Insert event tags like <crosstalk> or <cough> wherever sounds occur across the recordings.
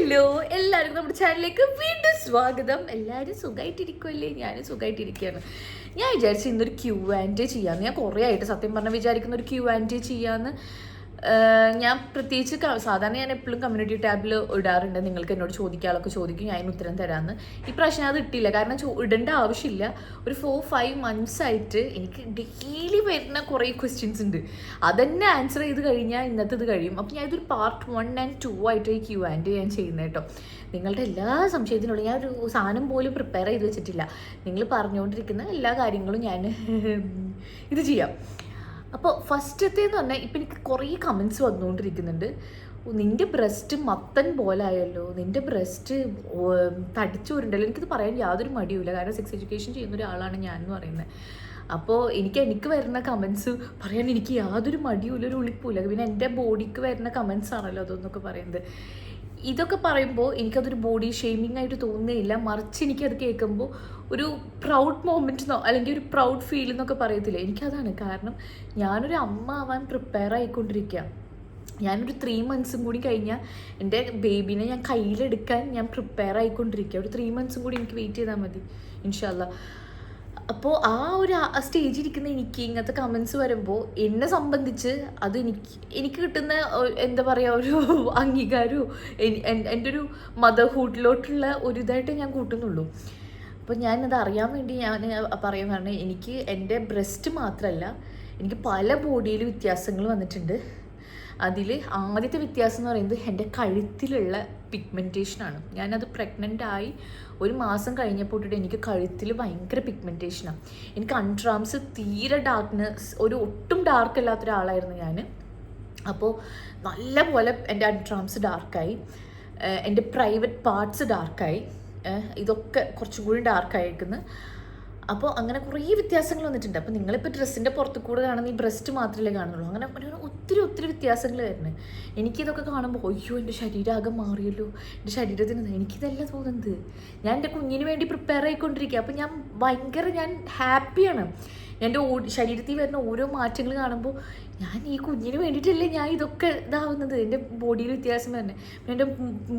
Hello എല്ലാവർക്കും നമ്മുടെ ചാനലിലേക്ക് വീണ്ടും സ്വാഗതം. എല്ലാവരും സുഖമായിട്ടിരിക്കുമല്ലേ ഞാനും സുഖമായിട്ടിരിക്കുകയാണ് ഞാൻ വിചാരിച്ചു ഇന്നൊരു ക്യൂ ആൻഡ് ചെയ്യാമെന്ന് ഞാൻ കുറേ ആയിട്ട് സത്യം പറഞ്ഞാൽ വിചാരിക്കുന്ന ഒരു ക്യൂ ആൻഡ് ചെയ്യാമെന്ന് ഞാൻ പ്രത്യേകിച്ച് സാധാരണ ഞാൻ എപ്പോഴും കമ്മ്യൂണിറ്റി ടാബിൽ ഇടാറുണ്ട്. നിങ്ങൾക്ക് എന്നോട് ചോദിക്കാനൊക്കെ ചോദിക്കും. ഞാൻ ഉത്തരം തരാമെന്ന് ഈ പ്രാവശ്യം അത് ഇട്ടില്ല. കാരണം ഇടേണ്ട ആവശ്യമില്ല. ഒരു ഫോർ ഫൈവ് മന്ത്സ് ആയിട്ട് എനിക്ക് ഡെയിലി വരുന്ന കുറേ ക്വസ്റ്റ്യൻസ് ഉണ്ട്. അതന്നെ ആൻസർ ചെയ്ത് കഴിഞ്ഞാൽ ഇന്നത്തെ ഇത് കഴിയും. അപ്പം ഞാൻ ഇതൊരു പാർട്ട് വൺ ആൻഡ് ടു ആയിട്ട് ഈ ക്യൂ ആൻഡ് ഞാൻ ചെയ്യുന്നത് കേട്ടോ നിങ്ങളുടെ എല്ലാ സംശയത്തിനുള്ള ഞാൻ ഒരു സാധനം പോലും പ്രിപ്പയർ ചെയ്ത് വെച്ചിട്ടില്ല. നിങ്ങൾ പറഞ്ഞുകൊണ്ടിരിക്കുന്ന എല്ലാ കാര്യങ്ങളും ഞാൻ ഇത് ചെയ്യാം. അപ്പോൾ ഫസ്റ്റത്തേന്ന് പറഞ്ഞാൽ ഇപ്പം എനിക്ക് കുറേ കമൻസ് വന്നുകൊണ്ടിരിക്കുന്നുണ്ട് നിന്റെ ബ്രസ്റ്റ് മത്തൻ പോലായല്ലോ. നിന്റെ ബ്രസ്റ്റ് തടിച്ചോരുണ്ടല്ലോ എനിക്കിത് പറയാൻ യാതൊരു മടിയുമില്ല. കാരണം സെക്സ് എഡ്യൂക്കേഷൻ ചെയ്യുന്ന ഒരാളാണ് ഞാൻ എന്ന് പറയുന്നത് അപ്പോൾ എനിക്ക് എനിക്ക് വരുന്ന കമൻസ് പറയാൻ എനിക്ക് യാതൊരു മടിയുമില്ല ഒരു ഉളിപ്പില്ല പിന്നെ എന്റെ ബോഡിക്ക് വരുന്ന കമൻസ് ആണല്ലോ അതൊന്നൊക്കെ പറയുന്നത്. ഇതൊക്കെ പറയുമ്പോൾ എനിക്കതൊരു ബോഡി ഷെയ്മിങ് ആയിട്ട് തോന്നുന്നില്ല മറിച്ച് എനിക്കത് കേൾക്കുമ്പോൾ ഒരു പ്രൗഡ് മൊമെന്റ് എന്നോ അല്ലെങ്കിൽ ഒരു പ്രൗഡ് ഫീൽ എന്നൊക്കെ പറയത്തില്ല. എനിക്കതാണ് കാരണം ഞാനൊരു അമ്മ ആവാൻ പ്രിപ്പയർ ആയിക്കൊണ്ടിരിക്കുക ഞാനൊരു ത്രീ മന്ത്സും കൂടി കഴിഞ്ഞാൽ എന്റെ ബേബിനെ ഞാൻ കയ്യിലെടുക്കാൻ ഞാൻ പ്രിപ്പയർ ആയിക്കൊണ്ടിരിക്കുക ഒരു ത്രീ മന്ത്സും കൂടി എനിക്ക് വെയിറ്റ് ചെയ്താൽ മതി. ഇൻഷാല്ല അപ്പോൾ ആ ഒരു സ്റ്റേജിൽ ഇരിക്കുന്ന എനിക്ക് ഇങ്ങനത്തെ കമൻസ് വരുമ്പോൾ എന്നെ സംബന്ധിച്ച് അത് എനിക്ക് എനിക്ക് കിട്ടുന്ന എന്താ പറയുക ഒരു അംഗീകാരവും എൻ- എൻ- എന്റെ ഒരു മദർഹുഡിലോട്ടുള്ള ഒരു ഇതായിട്ട് ഞാൻ കൂട്ടുന്നുള്ളൂ. അപ്പോൾ ഞാൻ ഞാനത് അറിയാൻ വേണ്ടി ഞാൻ പറഞ്ഞത് എനിക്ക് എന്റെ ബ്രസ്റ്റ് മാത്രമല്ല എനിക്ക് പല ബോഡിയിൽ വ്യത്യാസങ്ങൾ വന്നിട്ടുണ്ട്. അതിൽ ആദ്യത്തെ വ്യത്യാസം എന്ന് പറയുന്നത് എന്റെ കഴുത്തിലുള്ള പിഗ്മെന്റേഷനാണ് ഞാനത് പ്രഗ്നന്റ് ആയി ഒരു മാസം കഴിഞ്ഞപ്പോൾ ഇട്ടിട്ട് എനിക്ക് കഴുത്തിൽ ഭയങ്കര പിഗ്മെന്റേഷനാണ് എനിക്ക് അൺട്രാംസ് തീരെ ഡാർക്ക്നെസ് ഒരു ഒട്ടും ഡാർക്ക് അല്ലാത്ത ഒരാളായിരുന്നു ഞാൻ അപ്പോൾ നല്ല പോലെ എന്റെ അൺട്രാംസ് ഡാർക്കായി എന്റെ പ്രൈവറ്റ് പാർട്സ് ഡാർക്കായി ഇതൊക്കെ കുറച്ചും കൂടി ഡാർക്കായിരിക്കുന്നു അപ്പോൾ അങ്ങനെ കുറേ വ്യത്യാസങ്ങൾ വന്നിട്ടുണ്ട്. അപ്പോൾ നിങ്ങളിപ്പോൾ ഡ്രസ്സിന്റെ പുറത്ത് കൂടെ കാണുന്ന ഈ ബ്രസ്റ്റ് മാത്രമല്ലേ കാണുന്നുള്ളൂ. അങ്ങനെ ഒത്തിരി ഒത്തിരി വ്യത്യാസങ്ങൾ വരുന്നത്. എനിക്കിതൊക്കെ കാണുമ്പോൾ അയ്യോ എന്റെ ശരീരമാകെ മാറിയല്ലോ. എന്റെ ശരീരത്തിന് എനിക്കിതല്ല തോന്നുന്നത്. ഞാൻ എന്റെ കുഞ്ഞിന് വേണ്ടി പ്രിപ്പയർ ആയിക്കൊണ്ടിരിക്കുക. അപ്പോൾ ഞാൻ ഭയങ്കര ഞാൻ ഹാപ്പിയാണ് എന്റെ ശരീരത്തിൽ വരുന്ന ഓരോ മാറ്റങ്ങൾ കാണുമ്പോൾ ഞാൻ ഈ കുഞ്ഞിന് വേണ്ടിയിട്ടല്ലേ ഞാൻ ഇതൊക്കെ ഇതാവുന്നത്. എന്റെ ബോഡിയിൽ വ്യത്യാസം തന്നെ പിന്നെ എന്റെ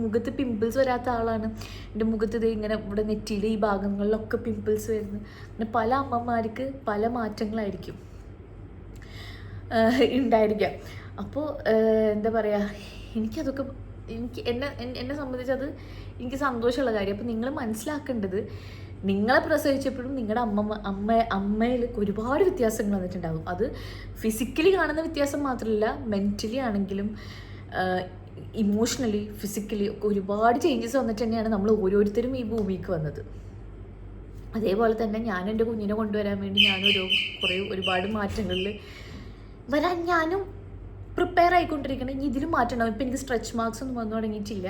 മുഖത്ത് പിമ്പിൾസ് വരാത്ത ആളാണ്. എന്റെ മുഖത്ത് ഇത് ഇങ്ങനെ ഇവിടെ നെറ്റിയിൽ ഈ ഭാഗങ്ങളിലൊക്കെ പിമ്പിൾസ് വരുന്നു. പിന്നെ പല അമ്മമാർക്ക് പല മാറ്റങ്ങളായിരിക്കും. ഉണ്ടായിരിക്കാം. അപ്പോൾ എന്താ പറയുക എനിക്കതൊക്കെ എനിക്ക് എന്നെ എന്നെ സംബന്ധിച്ച് അത് എനിക്ക് സന്തോഷമുള്ള കാര്യം. അപ്പോൾ നിങ്ങൾ മനസ്സിലാക്കേണ്ടത് നിങ്ങളെ പ്രസവിച്ചപ്പോഴും നിങ്ങളുടെ അമ്മ അമ്മ അമ്മയിൽ ഒരുപാട് വ്യത്യാസങ്ങൾ വന്നിട്ടുണ്ടാകും. അത് ഫിസിക്കലി കാണുന്ന വ്യത്യാസം മാത്രമല്ല മെന്റലി ആണെങ്കിലും ഇമോഷണലി ഫിസിക്കലി ഒക്കെ ഒരുപാട് ചേഞ്ചസ് വന്നിട്ട് തന്നെയാണ് നമ്മൾ ഓരോരുത്തരും ഈ ഭൂമിക്ക് വന്നത്. അതേപോലെ തന്നെ ഞാൻ എന്റെ കുഞ്ഞിനെ കൊണ്ടുവരാൻ വേണ്ടി ഞാനൊരു കുറേ ഒരുപാട് മാറ്റങ്ങളിൽ വരാൻ ഞാനും പ്രിപ്പയർ ആയിക്കൊണ്ടിരിക്കണം. ഇനി ഇതിലും മാറ്റം ഉണ്ടാവും. ഇപ്പം എനിക്ക് സ്ട്രെച്ച് മാർക്സ് ഒന്നും വന്നു തുടങ്ങിയിട്ടില്ല.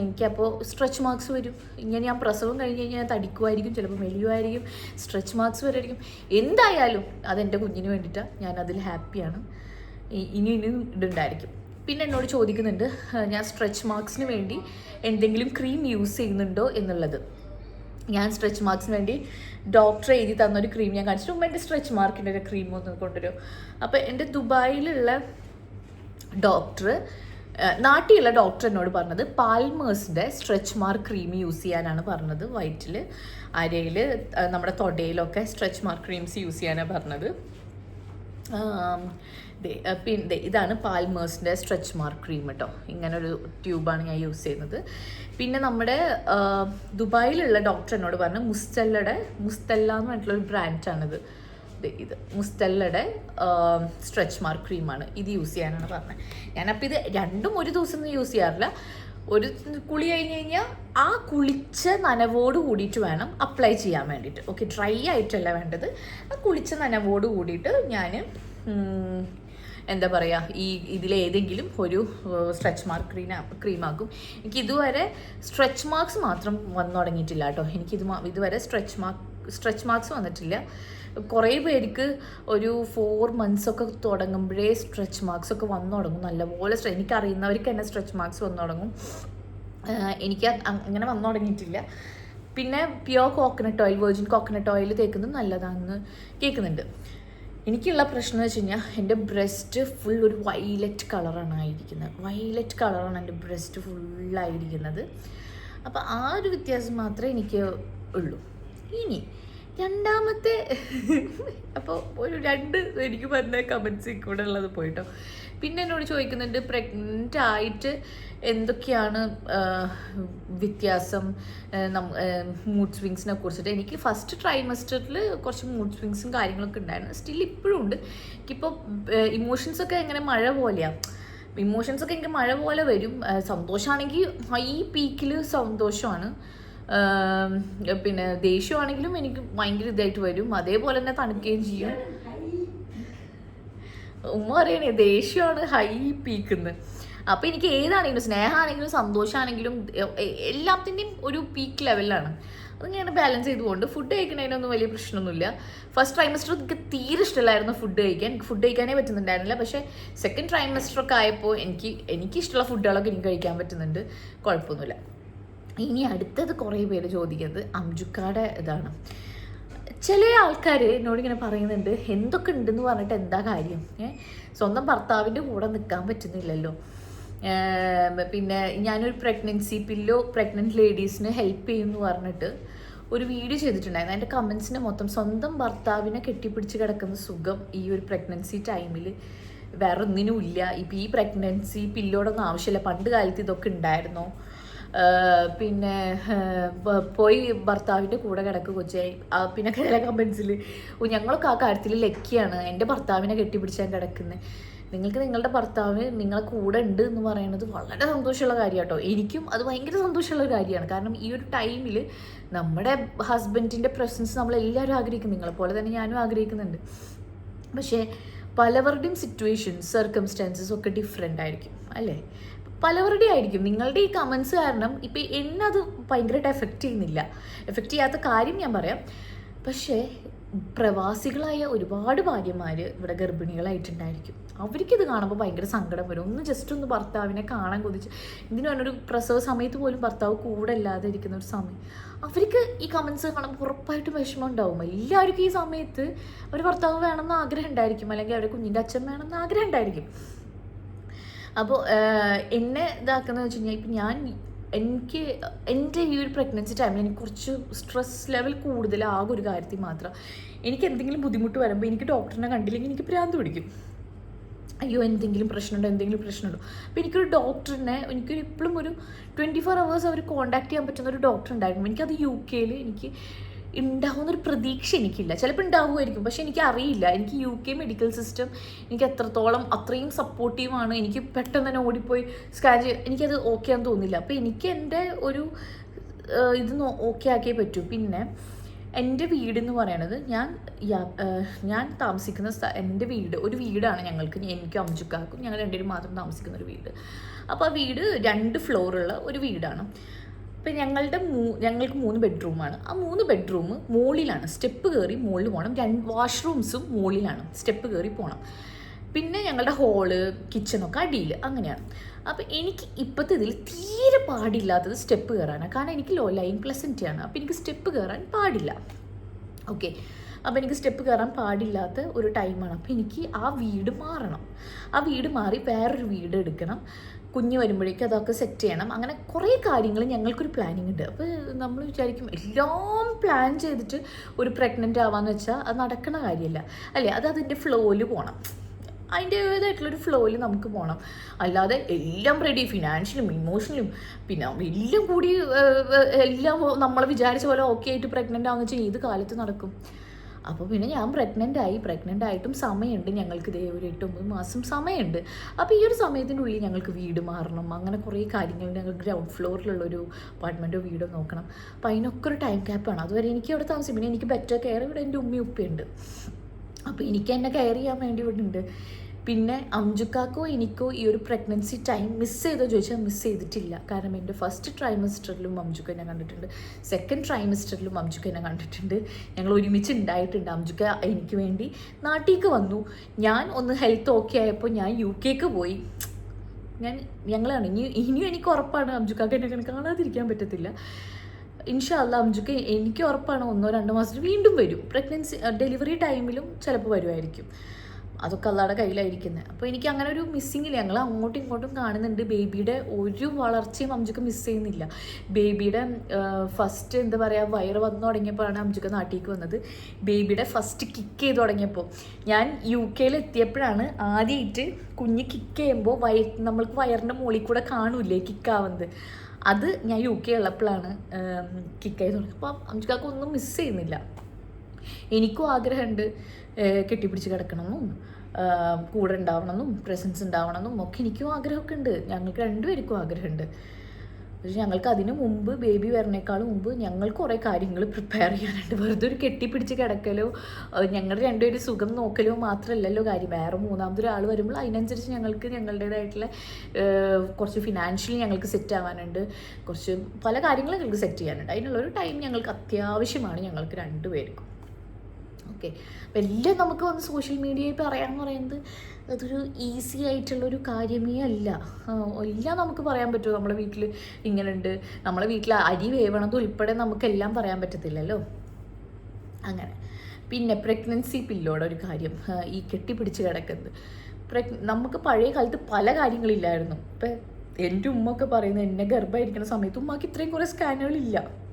എനിക്കപ്പോൾ സ്ട്രെച്ച് മാർക്സ് വരും. ഇങ്ങനെ ഞാൻ പ്രസവം കഴിഞ്ഞ് കഴിഞ്ഞാൽ ഞാൻ തടിക്കുമായിരിക്കും ചിലപ്പോൾ മെലിയുമായിരിക്കും. Stretch marks വരായിരിക്കും. എന്തായാലും അതെന്റെ കുഞ്ഞിന് വേണ്ടിയിട്ടാണ് ഞാൻ അതിൽ ഹാപ്പിയാണ് ഇനി ഇനി ഇതുണ്ടായിരിക്കും. പിന്നെ എന്നോട് ചോദിക്കുന്നുണ്ട് ഞാൻ സ്ട്രെച്ച് മാർക്സിന് വേണ്ടി എന്തെങ്കിലും ക്രീം യൂസ് ചെയ്യുന്നുണ്ടോ എന്നുള്ളത്. ഞാൻ സ്ട്രെച്ച് മാർക്സിന് വേണ്ടി ഡോക്ടർ എഴുതി തന്നൊരു ക്രീം ഞാൻ കാണിച്ചിട്ട് മുമ്പ് എന്റെ സ്ട്രെച്ച് മാർക്കിന്റെ ഒരു ക്രീം ഒന്ന് കൊണ്ടുവരും. അപ്പോൾ എന്റെ ദുബായിലുള്ള ഡോക്ടർ നാട്ടിലുള്ള ഡോക്ടർ എന്നോട് പറഞ്ഞത് പാൽമേഴ്സിന്റെ സ്ട്രെച്ച് മാർക്ക് ക്രീം യൂസ് ചെയ്യാനാണ് പറഞ്ഞത്. വയറ്റിൽ അരയിൽ നമ്മുടെ തൊടയിലൊക്കെ സ്ട്രെച്ച് മാർക്ക് ക്രീംസ് യൂസ് ചെയ്യാനാണ് പറഞ്ഞത്. പിന്നെ ഇതാണ് പാൽമേഴ്സിന്റെ സ്ട്രെച്ച് മാർക്ക് ക്രീം കേട്ടോ ഇങ്ങനൊരു ട്യൂബാണ് ഞാൻ യൂസ് ചെയ്യുന്നത്. പിന്നെ നമ്മുടെ ദുബായിലുള്ള ഡോക്ടർ എന്നോട് പറഞ്ഞു മുസ്തല്ലയുടെ മുസ്തല്ല എന്ന് പറഞ്ഞിട്ടുള്ള ബ്രാൻഡാണിത് ഇത് മുസ്റ്റല്ലയുടെ സ്ട്രെച്ച് മാർക്ക് ക്രീമാണ് ഇത് യൂസ് ചെയ്യാനാണ് പറഞ്ഞത്. ഞാനപ്പോൾ ഇത് രണ്ടും ഒരു ദിവസം ഒന്നും യൂസ് ചെയ്യാറില്ല. ഒരു കുളി കഴിഞ്ഞ് കഴിഞ്ഞാൽ ആ കുളിച്ച നനവോട് കൂടിയിട്ട് വേണം അപ്ലൈ ചെയ്യാൻ വേണ്ടിയിട്ട്. ഓക്കെ ഡ്രൈ ആയിട്ടല്ല വേണ്ടത്. ആ കുളിച്ച നനവോട് കൂടിയിട്ട് ഞാൻ എന്താ പറയുക ഈ ഇതിലേതെങ്കിലും ഒരു സ്ട്രെച്ച് മാർക്ക് ക്രീം ക്രീമാക്കും എനിക്ക് ഇതുവരെ സ്ട്രെച്ച് മാർക്സ് മാത്രം വന്നു തുടങ്ങിയിട്ടില്ല കേട്ടോ. എനിക്കിത് ഇതുവരെ സ്ട്രെച്ച് മാർക്ക് സ്ട്രെച്ച് മാർക്സ് വന്നിട്ടില്ല. കുറേ പേർക്ക് ഒരു ഫോർ മന്ത്സ് ഒക്കെ തുടങ്ങുമ്പോഴേ സ്ട്രെച്ച് മാർക്സ് ഒക്കെ വന്നു തുടങ്ങും. നല്ലപോലെ സ്ട്രെ- എനിക്കറിയുന്നവർക്ക് തന്നെ സ്ട്രെച്ച് മാർക്സ് വന്നു തുടങ്ങും. എനിക്ക് അങ്ങനെ വന്നു തുടങ്ങിയിട്ടില്ല. പിന്നെ pure coconut oil virgin coconut oil തേക്കുന്നത് നല്ലതാണെന്ന് കേൾക്കുന്നുണ്ട്. എനിക്കുള്ള പ്രശ്നം എന്ന് വെച്ച് കഴിഞ്ഞാൽ എന്റെ ബ്രസ്റ്റ് ഫുൾ ഒരു വൈലറ്റ് കളറാണ് ആയിരിക്കുന്നത്. വൈലറ്റ് കളറാണ് എന്റെ ബ്രസ്റ്റ് ഫുള്ളായിരിക്കുന്നത് അപ്പോൾ ആ ഒരു വ്യത്യാസം മാത്രമേ എനിക്ക് ഉള്ളൂ. ഇനി രണ്ടാമത്തെ <laughs> അപ്പോൾ ഒരു രണ്ട് എനിക്ക് പറഞ്ഞ കമൻസിൽ കൂടെ ഉള്ളത് പോയിട്ടോ. പിന്നെ എന്നോട് ചോദിക്കുന്നുണ്ട് പ്രഗ്നന്റ് ആയിട്ട് എന്തൊക്കെയാണ് വ്യത്യാസം മൂഡ് സ്വിങ്സിനെ കുറിച്ചിട്ട്? എനിക്ക് ഫസ്റ്റ് ട്രൈമസ്റ്ററിൽ കുറച്ച് മൂഡ് സ്വിങ്സും കാര്യങ്ങളൊക്കെ ഉണ്ടായിരുന്നു. സ്റ്റിൽ ഇപ്പോഴും ഉണ്ട്. എനിക്കിപ്പോൾ ഇമോഷൻസൊക്കെ എങ്ങനെ മഴ പോലെയാണ് ഇമോഷൻസൊക്കെ എനിക്ക് മഴ പോലെ വരും. സന്തോഷമാണെങ്കിൽ ഹൈ പീക്കിൽ സന്തോഷമാണ് പിന്നെ ദേഷ്യമാണെങ്കിലും എനിക്ക് ഭയങ്കര ഇതായിട്ട് വരും. അതേപോലെ തന്നെ തണുക്കുകയും ചെയ്യും. ഉമ്മ പറയണേ ദേഷ്യമാണ് ഹൈ പീക്കുന്നത് അപ്പോൾ എനിക്ക് ഏതാണെങ്കിലും സ്നേഹമാണെങ്കിലും സന്തോഷമാണെങ്കിലും എല്ലാത്തിന്റെയും ഒരു പീക്ക് ലെവലിലാണ് ഞാൻ ബാലൻസ് ചെയ്തുകൊണ്ട്? ഫുഡ് കഴിക്കുന്നതിനൊന്നും വലിയ പ്രശ്നമൊന്നുമില്ല. ഫസ്റ്റ് ട്രൈമസ്റ്റർ എനിക്ക് തീരെ ഇഷ്ടമില്ലായിരുന്നു ഫുഡ് കഴിക്കാൻ. എനിക്ക് ഫുഡ് കഴിക്കാനേ പറ്റുന്നുണ്ടായിരുന്നില്ല. പക്ഷേ സെക്കൻഡ് ട്രൈമസ്റ്റർ ഒക്കെ ആയപ്പോൾ എനിക്ക് എനിക്കിഷ്ടമുള്ള ഫുഡുകളൊക്കെ എനിക്ക് കഴിക്കാൻ പറ്റുന്നുണ്ട്. കുഴപ്പമൊന്നുമില്ല. ഇനി അടുത്തത് കുറേ പേര് ചോദിക്കുന്നത് അംജുക്കാടെ ഇതാണ്. ചില ആൾക്കാർ എന്നോട് ഇങ്ങനെ പറയുന്നുണ്ട് എന്തൊക്കെ ഉണ്ടെന്ന് പറഞ്ഞിട്ട് എന്താ കാര്യം? സ്വന്തം ഭർത്താവിന്റെ കൂടെ നിൽക്കാൻ പറ്റുന്നില്ലല്ലോ. പിന്നെ ഞാനൊരു പ്രഗ്നൻസി പില്ലോ പ്രഗ്നന്റ് ലേഡീസിന് ഹെൽപ്പ് ചെയ്യുമെന്ന് പറഞ്ഞിട്ട് ഒരു വീഡിയോ ചെയ്തിട്ടുണ്ടായിരുന്നു. എന്റെ കമൻസിന് മൊത്തം സ്വന്തം ഭർത്താവിനെ കെട്ടിപ്പിടിച്ച് കിടക്കുന്ന സുഖം ഈ ഒരു പ്രഗ്നൻസി ടൈമിൽ വേറെ ഒന്നിനും ഇല്ല. ഇപ്പം ഈ പ്രഗ്നൻസി പില്ലോടൊന്നും ആവശ്യമില്ല. പണ്ട് കാലത്ത് ഇതൊക്കെ ഉണ്ടായിരുന്നോ? പിന്നെ പോയി ഭർത്താവിന്റെ കൂടെ കിടക്ക് കൊച്ചായി പിന്നെ ചില കമൻസിൽ ഞങ്ങളൊക്കെ ആ കാര്യത്തിൽ ലക്കിയാണ്. എന്റെ ഭർത്താവിനെ കെട്ടിപ്പിടിച്ചാൽ കിടക്കുന്നത് നിങ്ങൾക്ക് നിങ്ങളുടെ ഭർത്താവ് നിങ്ങളെ കൂടെ ഉണ്ട് എന്ന് പറയുന്നത് വളരെ സന്തോഷമുള്ള കാര്യം കേട്ടോ എനിക്കും അത് ഭയങ്കര സന്തോഷമുള്ള ഒരു കാര്യമാണ്. കാരണം ഈ ഒരു ടൈമിൽ നമ്മുടെ ഹസ്ബൻഡിന്റെ പ്രസൻസ് നമ്മളെല്ലാവരും ആഗ്രഹിക്കും. നിങ്ങളെ പോലെ തന്നെ ഞാനും ആഗ്രഹിക്കുന്നുണ്ട്. പക്ഷേ പലവരുടെയും സിറ്റുവേഷൻ സർക്കംസ്റ്റാൻസസ് ഒക്കെ ഡിഫറെന്റ് ആയിരിക്കും. അല്ലേ? പലവരുടെ ആയിരിക്കും. നിങ്ങളുടെ ഈ കമൻസ് കാരണം ഇപ്പം എന്നെ അത് ഭയങ്കരമായിട്ട് എഫക്റ്റ് ചെയ്യുന്നില്ല. എഫക്റ്റ് ചെയ്യാത്ത കാര്യം ഞാൻ പറയാം. പക്ഷേ പ്രവാസികളായ ഒരുപാട് ഭാര്യമാർ ഇവിടെ ഗർഭിണികളായിട്ടുണ്ടായിരിക്കും. അവർക്കിത് കാണുമ്പോൾ ഭയങ്കര സങ്കടം വരും. ഒന്ന് ജസ്റ്റ് ഒന്ന് ഭർത്താവിനെ കാണാൻ കൊതിച്ച് ഇതിന് പറഞ്ഞൊരു പ്രസവ സമയത്ത് പോലും ഭർത്താവ് കൂടെ അല്ലാതെ ഇരിക്കുന്ന ഒരു സമയം. അവർക്ക് ഈ കമൻസ് കാണുമ്പോൾ ഉറപ്പായിട്ടും വിഷമം ഉണ്ടാവും. എല്ലാവർക്കും ഈ സമയത്ത് ഒരു ഭർത്താവ് വേണമെന്ന് ആഗ്രഹം ഉണ്ടായിരിക്കും. അല്ലെങ്കിൽ അവരുടെ കുഞ്ഞിന്റെ അച്ഛൻ വേണമെന്ന് ആഗ്രഹം ഉണ്ടായിരിക്കും. അപ്പോൾ എന്നെ ഇതാക്കുന്നത് വെച്ച് കഴിഞ്ഞാൽ ഇപ്പം ഞാൻ എനിക്ക് എന്റെ ഈ ഒരു പ്രഗ്നൻസി ടൈമിൽ എനിക്ക് കുറച്ച് സ്ട്രെസ് ലെവൽ കൂടുതലാകും ഒരു കാര്യത്തിൽ മാത്രം. എനിക്ക് എന്തെങ്കിലും ബുദ്ധിമുട്ട് വരുമ്പോൾ എനിക്ക് ഡോക്ടറിനെ കണ്ടില്ലെങ്കിൽ എനിക്ക് ഭ്രാന്ത് പിടിക്കും. അയ്യോ എന്തെങ്കിലും പ്രശ്നമുണ്ടോ എന്തെങ്കിലും പ്രശ്നമുണ്ടോ? അപ്പോൾ എനിക്കൊരു ഡോക്ടറിനെ എനിക്കൊരു ഇപ്പോഴും ഒരു ട്വന്റി ഫോർ അവേഴ്സ് അവർ കോൺടാക്ട് ചെയ്യാൻ പറ്റുന്ന ഒരു ഡോക്ടർ ഉണ്ടായിരുന്നു. എനിക്കത് യു കെയിൽ എനിക്ക് ഉണ്ടാവുന്നൊരു പ്രതീക്ഷ എനിക്കില്ല. ചിലപ്പോൾ ഉണ്ടാവുമായിരിക്കും. പക്ഷെ എനിക്ക് അറിയില്ല എനിക്ക് യു കെ മെഡിക്കൽ സിസ്റ്റം എനിക്ക് എത്രത്തോളം അത്രയും സപ്പോർട്ടീവാണ് എനിക്ക് പെട്ടെന്ന് തന്നെ ഓടിപ്പോയി സ്കാൻ ചെയ്ത് എനിക്കത് ഓക്കെ ആണെന്ന് തോന്നില്ല അപ്പോൾ എനിക്ക് എന്റെ ഒരു ഇത് ഓക്കെ ആക്കിയേ പറ്റൂ. പിന്നെ എന്റെ വീടെന്ന് പറയണത് ഞാൻ ഞാൻ താമസിക്കുന്ന സ്ഥ എന്റെ വീട് ഒരു വീടാണ് ഞങ്ങൾക്ക്. എനിക്കും അമ്മച്ചുക്കാക്കും ഞങ്ങൾ രണ്ടുപേരും മാത്രം താമസിക്കുന്ന ഒരു വീട്. അപ്പോൾ ആ വീട് രണ്ട് ഫ്ലോറുള്ള ഒരു വീടാണ്. അപ്പം ഞങ്ങളുടെ മൂ ഞങ്ങൾക്ക് മൂന്ന് ബെഡ്റൂമാണ് ആ മൂന്ന് ബെഡ്റൂം മുകളിലാണ് സ്റ്റെപ്പ് കയറി മുകളിൽ പോകണം രണ്ട് വാഷ്റൂംസും മുകളിലാണ് സ്റ്റെപ്പ് കയറി പോകണം പിന്നെ ഞങ്ങളുടെ ഹോൾ കിച്ചണൊക്കെ അടിയിൽ അങ്ങനെയാണ്. അപ്പോൾ എനിക്ക് ഇപ്പോഴത്തെ ഇതിൽ തീരെ പാടില്ലാത്തത് സ്റ്റെപ്പ് കയറാനാണ് കാരണം എനിക്ക് ലോ ലൈൻ പ്ലസന്റി ആണ്. അപ്പോൾ എനിക്ക് സ്റ്റെപ്പ് കയറാൻ പാടില്ല. ഓക്കെ അപ്പോൾ എനിക്ക് സ്റ്റെപ്പ് കയറാൻ പാടില്ലാത്ത ഒരു ടൈമാണ് അപ്പോൾ എനിക്ക് ആ വീട് മാറണം. ആ വീട് മാറി വേറൊരു വീട് എടുക്കണം. കുഞ്ഞ് വരുമ്പോഴേക്കും അതൊക്കെ സെറ്റ് ചെയ്യണം. അങ്ങനെ കുറേ കാര്യങ്ങൾ ഞങ്ങൾക്കൊരു പ്ലാനിങ് ഉണ്ട്. അപ്പോൾ നമ്മൾ വിചാരിക്കും എല്ലാം പ്ലാൻ ചെയ്തിട്ട് ഒരു പ്രഗ്നന്റ് ആവാന്ന് വെച്ചാൽ അത് നടക്കുന്ന കാര്യമല്ല അല്ലേ? അത് അതിന്റെ ഫ്ലോയിൽ പോകണം അതിന്റേതായിട്ടുള്ളൊരു ഫ്ലോയിൽ നമുക്ക് പോകണം അല്ലാതെ എല്ലാം റെഡി ഫിനാൻഷ്യലും ഇമോഷണലും പിന്നെ എല്ലാം കൂടി എല്ലാം നമ്മൾ വിചാരിച്ച പോലെ ഓക്കെ ആയിട്ട് പ്രഗ്നന്റ് ആവുന്ന വെച്ചാൽ ഏത് കാലത്ത് നടക്കും. അപ്പോൾ പിന്നെ ഞാൻ പ്രഗ്നന്റ് ആയി പ്രഗ്നന്റ് ആയിട്ടും സമയമുണ്ട് ഞങ്ങൾക്ക് ഇതേ ഒരു എട്ട് ഒമ്പത് മാസം സമയമുണ്ട്. അപ്പോൾ ഈ ഒരു സമയത്തിന്റെ ഉള്ളിൽ ഞങ്ങൾക്ക് വീട് മാറണം. അങ്ങനെ കുറേ കാര്യങ്ങൾ ഞങ്ങൾ ഗ്രൗണ്ട് ഫ്ലോറിലുള്ളൊരു അപ്പാർട്ട്മെന്റോ വീടോ നോക്കണം. അപ്പോൾ അതിനൊക്കെ ഒരു ടൈം ക്യാപ്പാണ് അതുവരെ എനിക്ക് അവിടെ താമസിക്കും പിന്നെ എനിക്ക് ബെറ്റർ കെയർ ഇവിടെ എന്റെ ഉമ്മയും ഉപ്പയുണ്ട്. അപ്പോൾ എനിക്ക് എന്നെ കെയർ ചെയ്യാൻ വേണ്ടി ഇവിടെ ഉണ്ട് പിന്നെ അംജുക്കാക്കോ എനിക്കോ ഈ ഒരു പ്രഗ്നൻസി ടൈം മിസ് ചെയ്തോ ചോദിച്ചാൽ മിസ് ചെയ്തിട്ടില്ല. കാരണം എന്റെ ഫസ്റ്റ് ട്രൈമസ്റ്ററിലും അംജുക്ക എന്നെ കണ്ടിട്ടുണ്ട്. സെക്കൻഡ് ട്രൈമസ്റ്ററിലും അംജുക്ക എന്നെ കണ്ടിട്ടുണ്ട്. ഞങ്ങൾ ഒരുമിച്ച് ഉണ്ടായിട്ടുണ്ട് അംജുക്ക എനിക്ക് വേണ്ടി നാട്ടിലേക്ക് വന്നു. ഞാൻ ഒന്ന് ഹെൽത്ത് ഓക്കെ ആയപ്പോൾ ഞാൻ യു കെക്ക് പോയി. ഞാൻ ഞങ്ങളാണ്. ഇനി ഇനിയും എനിക്ക് ഉറപ്പാണ് അംജുക്കാക്ക് എന്നെ കാണാതിരിക്കാൻ പറ്റത്തില്ല. ഇൻഷാല്ല അംജുക്ക് എനിക്ക് ഉറപ്പാണ് ഒന്നോ രണ്ടോ മാസത്തിൽ വീണ്ടും വരും. പ്രഗ്നൻസി ഡെലിവറി ടൈമിലും ചിലപ്പോൾ വരുമായിരിക്കും അതൊക്കെ അല്ലാടെ കയ്യിലായിരിക്കുന്നത് അപ്പോൾ എനിക്ക് അങ്ങനെ ഒരു മിസ്സിങ് ഇല്ല. ഞങ്ങൾ അങ്ങോട്ടും ഇങ്ങോട്ടും കാണുന്നുണ്ട്. ബേബിയുടെ ഒരു വളർച്ചയും അംജുക്ക് മിസ് ചെയ്യുന്നില്ല. ബേബിയുടെ ഫസ്റ്റ് എന്താ പറയുക വയറ് വന്ന് തുടങ്ങിയപ്പോഴാണ് അംജുക്ക് നാട്ടിലേക്ക് വന്നത്. ബേബിയുടെ ഫസ്റ്റ് കിക്ക് ചെയ്ത് തുടങ്ങിയപ്പോൾ ഞാൻ യു കെയിൽ എത്തിയപ്പോഴാണ് ആദ്യമായിട്ട് കുഞ്ഞ് കിക്ക് ചെയ്യുമ്പോൾ വയ നമ്മൾക്ക് വയറിന്റെ മുകളിൽ കൂടെ കാണൂലേ കിക്കാവുന്നത് അത് ഞാൻ യു കെ ഉള്ളപ്പോഴാണ് കിക്ക് ചെയ്ത് തുടങ്ങിയത്. അപ്പോൾ അംജുക്കാക്ക് മിസ് ചെയ്യുന്നില്ല. എനിക്കും ആഗ്രഹമുണ്ട് കെട്ടിപ്പിടിച്ച് കിടക്കണമെന്നും കൂടെ ഉണ്ടാവണമെന്നും പ്രസൻസ് ഉണ്ടാവണമെന്നും ഒക്കെ എനിക്കും ആഗ്രഹമൊക്കെ ഉണ്ട്. ഞങ്ങൾക്ക് രണ്ടുപേർക്കും ആഗ്രഹമുണ്ട്. പക്ഷെ ഞങ്ങൾക്ക് അതിന് മുമ്പ് ബേബി വരണേക്കാളും മുമ്പ് ഞങ്ങൾ കുറേ കാര്യങ്ങൾ പ്രിപ്പയർ ചെയ്യാനുണ്ട്. വെറുതെ ഒരു കെട്ടിപ്പിടിച്ച് കിടക്കലോ ഞങ്ങൾ രണ്ടുപേരും സുഖം നോക്കലോ മാത്രമല്ലല്ലോ കാര്യം. വേറെ മൂന്നാമതൊരാൾ വരുമ്പോൾ അതിനനുസരിച്ച് ഞങ്ങൾക്ക് ഞങ്ങളുടേതായിട്ടുള്ള കുറച്ച് ഫിനാൻഷ്യലി ഞങ്ങൾക്ക് സെറ്റ് ആവാനുണ്ട്. കുറച്ച് പല കാര്യങ്ങളും ഞങ്ങൾക്ക് സെറ്റ് ചെയ്യാനുണ്ട്. അതിനുള്ളൊരു ടൈം ഞങ്ങൾക്ക് അത്യാവശ്യമാണ് ഞങ്ങൾക്ക് രണ്ടുപേർക്കും. ഓക്കെ വലിയ നമുക്ക് വന്ന് സോഷ്യൽ മീഡിയയിൽ പറയാൻ പറയുന്നത് അതൊരു ഈസി ആയിട്ടുള്ളൊരു കാര്യമേ അല്ല. എല്ലാം നമുക്ക് പറയാൻ പറ്റുമോ? നമ്മുടെ വീട്ടിൽ ഇങ്ങനെയുണ്ട്. നമ്മുടെ വീട്ടിൽ അരി വേവണത് ഉൾപ്പെടെ നമുക്കെല്ലാം പറയാൻ പറ്റത്തില്ലല്ലോ. അങ്ങനെ. പിന്നെ പ്രഗ്നൻസി പില്ലോടെ ഒരു കാര്യം. ഈ കെട്ടിപ്പിടിച്ച് കിടക്കുന്നത്. പ്രഗ് നമുക്ക് പഴയ കാലത്ത് പല കാര്യങ്ങളില്ലായിരുന്നു. ഇപ്പം എന്റെ ഉമ്മ ഒക്കെ പറയുന്നത് എന്നെ ഗർഭമായിരിക്കുന്ന സമയത്ത് ഉമ്മക്ക് ഇത്രയും കുറേ സ്കാനുകളില്ല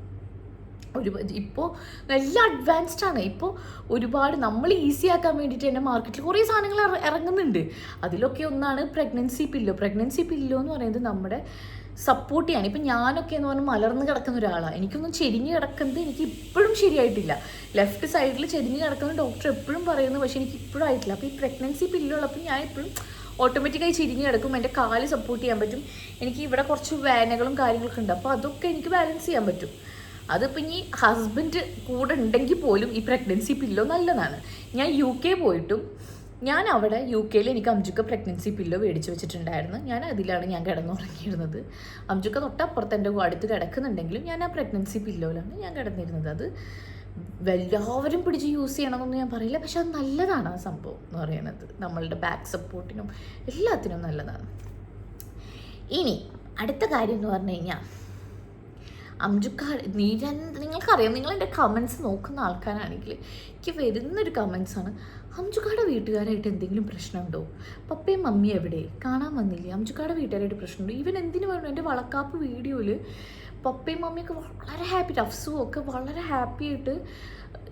ഒരു ഇപ്പോൾ എല്ലാം അഡ്വാൻസ്ഡ് ആണ്. ഇപ്പോൾ ഒരുപാട് നമ്മൾ ഈസി ആക്കാൻ വേണ്ടിയിട്ട് തന്നെ മാർക്കറ്റിൽ കുറേ സാധനങ്ങൾ ഇറങ്ങുന്നുണ്ട് അതിലൊക്കെ ഒന്നാണ് പ്രഗ്നൻസി പില്ലോ പ്രഗ്നൻസി പില്ലോ എന്ന് പറയുന്നത് നമ്മുടെ സപ്പോർട്ട് ചെയ്യാൻ ഇപ്പം ഞാനൊക്കെ എന്ന് പറഞ്ഞാൽ മലർന്ന് കിടക്കുന്ന ഒരാളാണ് എനിക്കൊന്നും ചെരിഞ്ഞ് കിടക്കുന്നത് എനിക്ക് ഇപ്പോഴും ശരിയായിട്ടില്ല. ലെഫ്റ്റ് സൈഡിൽ ചെരിഞ്ഞ് കിടക്കുന്ന ഡോക്ടർ എപ്പോഴും പറയുന്നു. പക്ഷേ എനിക്ക് ഇപ്പോഴും ആയിട്ടില്ല. അപ്പോൾ ഈ പ്രഗ്നൻസി പില്ലുള്ളപ്പോൾ ഞാൻ ഇപ്പോഴും ഓട്ടോമാറ്റിക്കായി ചിരിഞ്ഞ് കിടക്കും. എന്റെ കാൽ സപ്പോർട്ട് ചെയ്യാൻ പറ്റും. എനിക്ക് ഇവിടെ കുറച്ച് വേനകളും കാര്യങ്ങളൊക്കെ ഉണ്ട്. അപ്പോൾ അതൊക്കെ എനിക്ക് ബാലൻസ് ചെയ്യാൻ പറ്റും. അതിപ്പോൾ ഇനി ഹസ്ബൻഡ് കൂടെ ഉണ്ടെങ്കിൽ പോലും ഈ പ്രഗ്നൻസി പില്ലോ നല്ലതാണ്. ഞാൻ യു കെ പോയിട്ടും ഞാൻ അവിടെ യു കെയിൽ എനിക്ക് അംജുക്ക പ്രഗ്നൻസി പില്ലോ മേടിച്ച് വെച്ചിട്ടുണ്ടായിരുന്നു. ഞാൻ അതിലാണ് ഞാൻ കിടന്നുറങ്ങിയിരുന്നത്. അംജുക്ക തൊട്ടപ്പുറത്ത് എന്റെ അടുത്ത് കിടക്കുന്നുണ്ടെങ്കിലും ഞാൻ ആ പ്രഗ്നൻസി പില്ലോയിലാണ് ഞാൻ കിടന്നിരുന്നത്. അത് എല്ലാവരും പിടിച്ച് യൂസ് ചെയ്യണമെന്നൊന്നും ഞാൻ പറയില്ല. പക്ഷെ അത് നല്ലതാണ് ആ സംഭവം എന്ന് പറയുന്നത്. നമ്മളുടെ ബാക്ക് സപ്പോർട്ടിനും എല്ലാത്തിനും നല്ലതാണ്. ഇനി അടുത്ത കാര്യം എന്ന് പറഞ്ഞു കഴിഞ്ഞാൽ അംജുക്കാർ നീ ഞാൻ നിങ്ങൾക്കറിയാം നിങ്ങൾ എന്റെ കമൻസ് നോക്കുന്ന ആൾക്കാരാണെങ്കിൽ എനിക്ക് വരുന്നൊരു കമൻസാണ് അംജുക്കാടെ വീട്ടുകാരായിട്ട് എന്തെങ്കിലും പ്രശ്നമുണ്ടോ? പപ്പയും മമ്മി എവിടെ? കാണാൻ വന്നില്ലേ? അംജുക്കാടെ വീട്ടുകാരായിട്ട് പ്രശ്നമുണ്ടോ? ഇവൻ എന്തിനു വേണം എന്റെ വളക്കാപ്പ് വീഡിയോയിൽ പപ്പയും മമ്മിയൊക്കെ വളരെ ഹാപ്പി അഫ്സും ഒക്കെ വളരെ ഹാപ്പി ആയിട്ട്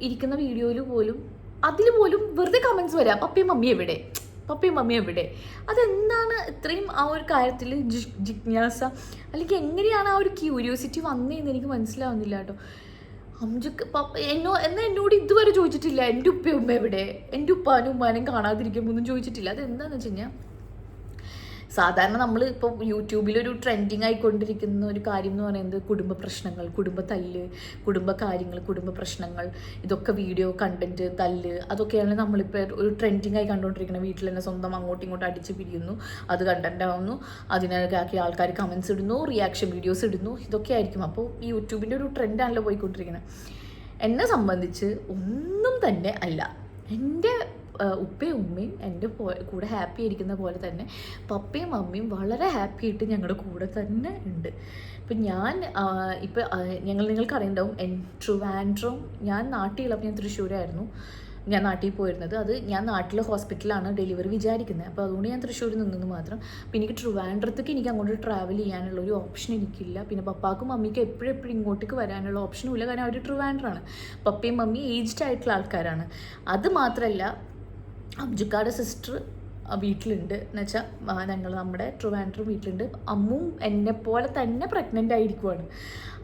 ഇരിക്കുന്ന വീഡിയോയിൽ പോലും അതിൽ പോലും വെറുതെ കമൻസ് വരാം പപ്പയും മമ്മി എവിടെ? പപ്പയും മമ്മിയും എവിടെ? അതെന്താണ് ഇത്രയും ആ ഒരു കാര്യത്തിൽ ജിജ്ഞാസ? അല്ലെങ്കിൽ എങ്ങനെയാണ് ആ ഒരു ക്യൂരിയോസിറ്റി വന്നതെന്ന് എനിക്ക് മനസ്സിലാവുന്നില്ല കേട്ടോ. അംജുക്ക് പപ്പ എന്നോ എന്നാൽ എന്നോട് ഇതുവരെ ചോദിച്ചിട്ടില്ല എന്റെ ഉപ്പയും ഉമ്മ എവിടെ? എന്റെ ഉപ്പാനും ഉമ്മാനും കാണാതിരിക്കുമ്പോൾ ഒന്നും ചോദിച്ചിട്ടില്ല. അതെന്താണെന്ന് വെച്ച് കഴിഞ്ഞാൽ സാധാരണ നമ്മൾ ഇപ്പോൾ യൂട്യൂബിലൊരു ട്രെൻഡിങ് ആയിക്കൊണ്ടിരിക്കുന്ന ഒരു കാര്യം എന്ന് പറയുന്നത് കുടുംബ പ്രശ്നങ്ങൾ കുടുംബ തല്ല് കുടുംബ കാര്യങ്ങൾ കുടുംബ പ്രശ്നങ്ങൾ ഇതൊക്കെ വീഡിയോ കണ്ടന്റ് തല്ല് അതൊക്കെയാണ് നമ്മളിപ്പോൾ ഒരു ട്രെൻഡിങ് ആയി കണ്ടുകൊണ്ടിരിക്കുന്നത് വീട്ടിൽ തന്നെ സ്വന്തം അങ്ങോട്ടും ഇങ്ങോട്ടും അടിച്ച് പിരിയുന്നു. അത് കണ്ടന്റ് ആവുന്നു ആൾക്കാർ കമൻസ് ഇടുന്നു റിയാക്ഷൻ വീഡിയോസ് ഇടുന്നു. ഇതൊക്കെ ആയിരിക്കും അപ്പോൾ ഈ യൂട്യൂബിന്റെ ഒരു ട്രെൻഡാണല്ലോ പോയിക്കൊണ്ടിരിക്കുന്നത് എന്നെ സംബന്ധിച്ച് ഒന്നും തന്നെ അല്ല. എന്റെ ഉപ്പയും ഉമ്മയും എന്റെ കൂടെ ഹാപ്പി ആയിരിക്കുന്ന പോലെ തന്നെ പപ്പയും മമ്മിയും വളരെ ഹാപ്പി ആയിട്ട് ഞങ്ങളുടെ കൂടെ തന്നെ ഉണ്ട്. ഇപ്പം ഞാൻ ഇപ്പം ഞങ്ങൾ നിങ്ങൾക്ക് അറിയണ്ടാവും എൻ ഞാൻ നാട്ടിലുള്ളപ്പോൾ ഞാൻ തൃശ്ശൂരായിരുന്നു. ഞാൻ നാട്ടിൽ പോയിരുന്നത്. അത് ഞാൻ നാട്ടിലെ ഹോസ്പിറ്റലാണ് ഡെലിവറി വിചാരിക്കുന്നത്. അപ്പോൾ അതുകൊണ്ട് ഞാൻ തൃശ്ശൂരിൽ നിന്നത് മാത്രം. പിന്നെ എനിക്ക് ട്രിവാൻഡ്രത്തേക്ക് എനിക്ക് അങ്ങോട്ട് ട്രാവൽ ചെയ്യാനുള്ള ഒരു ഓപ്ഷൻ എനിക്കില്ല. പിന്നെ പപ്പാക്കും മമ്മിക്കും എപ്പോഴും എപ്പോഴും ഇങ്ങോട്ടേക്ക് വരാനുള്ള ഓപ്ഷനും ഇല്ല. കാരണം അവർ ട്രിവാൻഡ്രാണ് പപ്പയും മമ്മി ഏജ്ഡ് ആയിട്ടുള്ള ആൾക്കാരാണ്. അത് മാത്രമല്ല അബ്ജുക്കാട് സിസ്റ്റർ വീട്ടിലുണ്ട്. എന്ന് വെച്ചാൽ ഞങ്ങൾ നമ്മുടെ ട്രിവാൻഡ്രം വീട്ടിലുണ്ട്. അമ്മും എന്നെ പോലെ തന്നെ പ്രഗ്നന്റ് ആയിരിക്കുവാണ്.